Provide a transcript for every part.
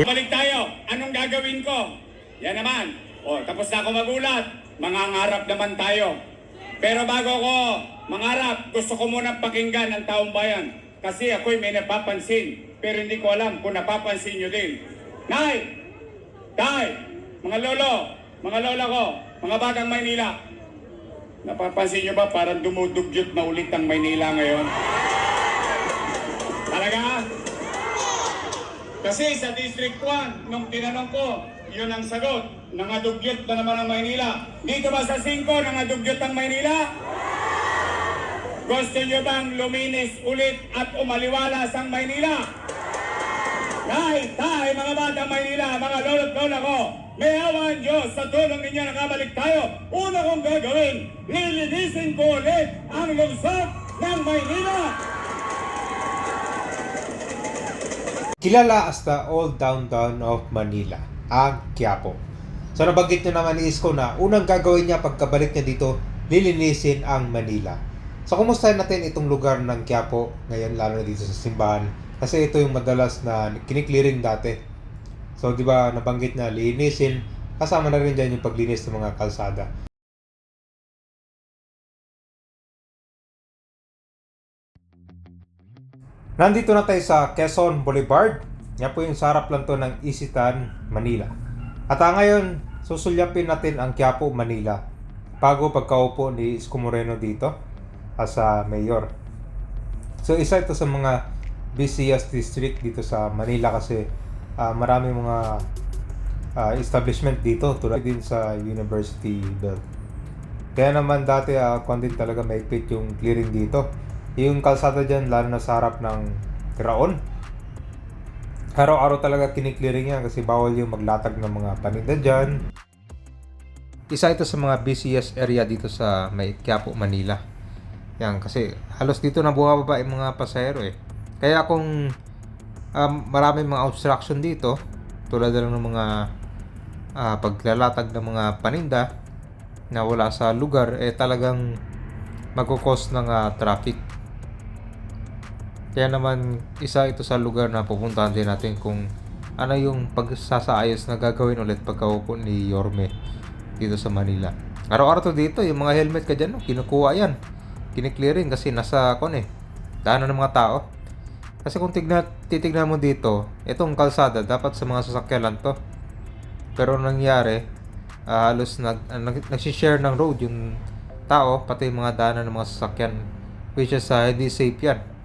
Balik tayo. Anong gagawin ko? Yan naman. O, tapos na ako magulat. Mangangarap naman tayo. Pero bago ko mangarap, gusto ko muna pakinggan ang taong bayan. Kasi ako'y may napapansin. Pero hindi ko alam kung napapansin nyo din. Nay! Tay! Mga lolo! Mga lola ko! Mga batang Maynila! Napapansin nyo ba parang dumudugyot na ulit ang Maynila ngayon? Talaga? Kasi sa District 1, nung tinanong ko, yun ang sagot. Nangadugyot na naman ang Maynila. Dito ba sa 5, nangadugyot ang Maynila? Gusto nyo bang luminis ulit at umaliwalas ang Maynila? Tay, tay, mga bata Maynila, mga lolo't lola ko, may awa ang Diyos sa tulong ninyo nakabalik tayo. Una kong gagawin, lilinisin ko ulit ang lungsod ng Maynila. Kilala as the old downtown of Manila, ang Quiapo. So nabanggit niya naman ni Isko na unang gagawin niya pagkabalik niya dito, lilinisin ang Manila. So kumustahin natin itong lugar ng Quiapo ngayon lalo na dito sa simbahan kasi ito yung madalas na kiniklearing dati. So di ba nabanggit na linisin kasama na rin dyan yung paglinis ng mga kalsada. Nandito na tayo sa Quezon Boulevard. Yan po yung sarap lang to ng Isitan, Manila. At ah, ngayon, susulyapin natin ang Quiapo, Manila. Bago pagkaupo ni Isko Moreno dito as a mayor. So isa ito sa mga busiest district dito sa Manila kasi ah, marami mga ah, establishment dito tulad din sa University Belt. Kaya naman dati uh, din talaga maigpit yung clearing dito. Yung kalsada dyan, lalo na sa harap ng Kiraon. Araw-araw talaga kiniklearing yan kasi bawal yung maglatag ng mga paninda dyan. Isa ito sa mga busiest area dito sa may Quiapo, Manila. Yan, kasi halos dito na bumababa yung mga pasahero eh. Kaya kung um, maraming mga obstruction dito, tulad lang ng mga ah, paglalatag ng mga paninda na wala sa lugar, eh talagang magkukos ng ah, traffic. Kaya naman, isa ito sa lugar na pupuntahan din natin kung ano yung pagsasaayos na gagawin ulit pagkaupo ni Yorme dito sa Manila. Araw-araw to dito, yung mga helmet ka dyan, kinukuha yan. Kiniklearing kasi nasa, kon eh, daanan ng mga tao. Kasi kung tignan, titignan mo dito, itong kalsada, dapat sa mga sasakyan lang to. Pero ang nangyari, ah, halos nag, uh, nag, nagsishare ng road yung tao, pati yung mga daanan ng mga sasakyan. Which is ah, hindi safe yan.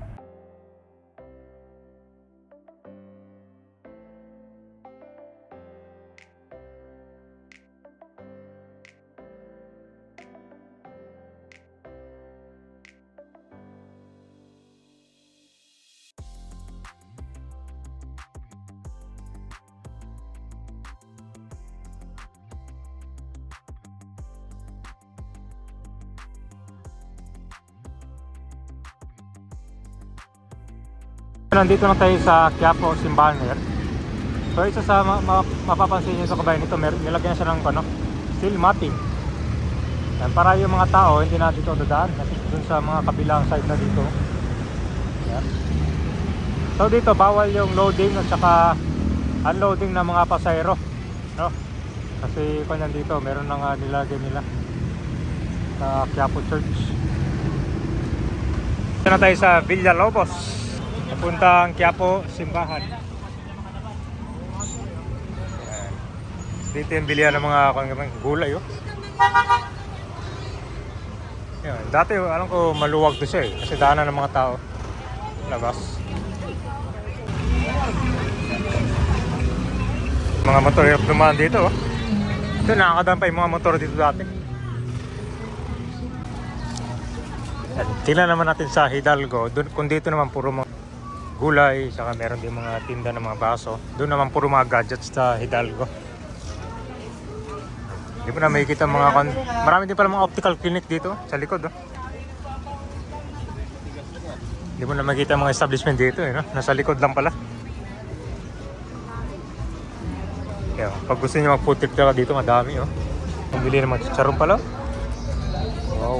Nandito na tayo sa Quiapo Simbahan ngayon. So isa sa ma- ma- mapapansin nyo sa kabayan nito, nilagyan siya ng ano, steel matting. Yan, para yung mga tao hindi na dito dadaan kasi dun sa mga kabilang side na dito. Yan. So dito bawal yung loading at saka unloading ng mga pasahero, no? Kasi kung dito, meron na nga nilagay nila sa Quiapo Church. Dito na tayo sa Villalobos. Papuntang Quiapo, Simbahan. Ayan. Dito yung bilihan ng mga ano, gulay oh. Yan. Dati alam ko maluwag to siya eh. Kasi daanan ng mga tao. Labas. Mga motor yung dumaan dito oh. Ito nakakadaan pa yung mga motor dito dati. At Tingnan naman natin sa Hidalgo. Dun, kung dito naman puro mga gulay, saka meron din mga tinda ng mga baso. Doon naman puro mga gadgets sa Hidalgo. Hindi mo na makikita mga kon... Marami din pala mga optical clinic dito sa likod. Oh. Hindi mo na makikita mga establishment dito eh, no? Nasa likod lang pala. Kaya, pag gusto niyo mag-food trip dito, madami oh. Pambili ng mga chicharon pala. Wow.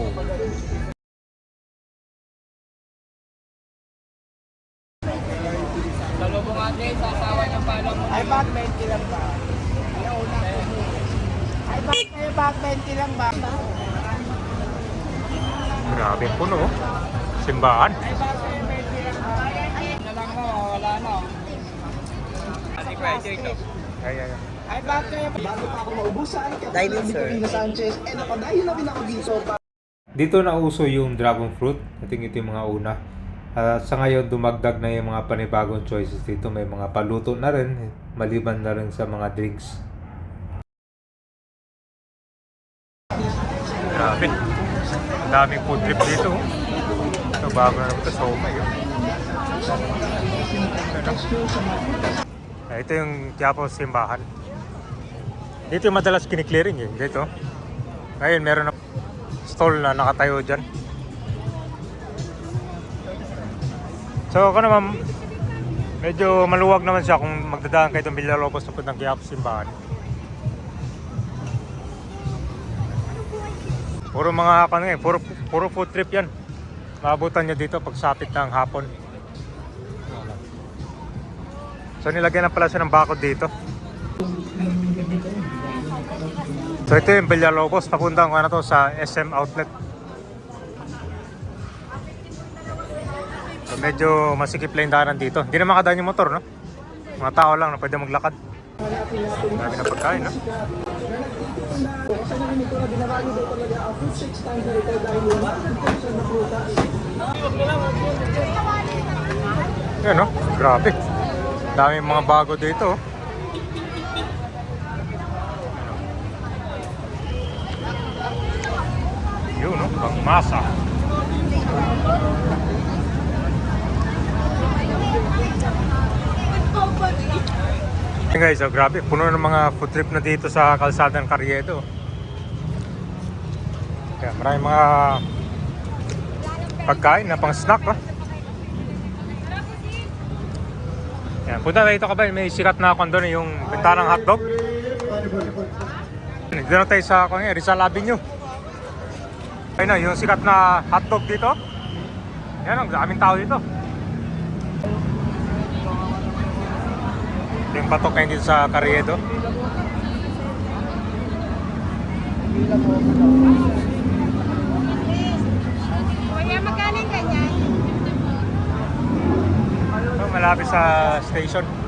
120 lang ba? Grabe puno. Oh. Simbahan. Ay, ay, ay. Ay, bago pa ako maubusan, kaya Vitorino Sanchez, eh, napadayo na rin dito. Dito na uso yung dragon fruit, nating ito yung mga una. At uh, sa ngayon, dumagdag na yung mga panibagong choices dito. May mga paluto na rin, maliban na rin sa mga drinks. Grabe. Ang daming food trip dito. Ito bago na ito sa. Ano? Ah, Ito yung Quiapo Simbahan. Dito yung madalas kiniklearing eh. Dito. Ngayon meron na stall na nakatayo dyan. So ako naman, medyo maluwag naman siya kung magdadaan kayo itong Villalobos na puntang Quiapo Simbahan. Puro mga ano eh, puro, puro food trip yan. Maabutan nyo dito pag sapit ng hapon. So nilagyan na pala siya ng bakod dito. So ito yung Villalobos, papuntang ano to sa SM Outlet. So medyo masikip lang daanan dito. Hindi na makadaan yung motor, no? Mga tao lang na pwede maglakad. Dami na pagkain, no? Yan, no? Grabe. Dami mga bago dito, oh. Yun, no? Pangmasa. Hey guys, oh, grabe. Puno ng mga food trip na dito sa kalsada ng Carriedo. Kaya maraming mga pagkain na pang snack. Oh. Yan, punta tayo dito ka ba? May sikat na kondo na yung bintanang hotdog. Dito na tayo sa kung Rizal Avenue. Ayun na, yung sikat na hotdog dito. Yan, ang daming tao dito. Yung patok ngayon dito sa Carriedo. Kuya, ganyan? So, malapit sa station.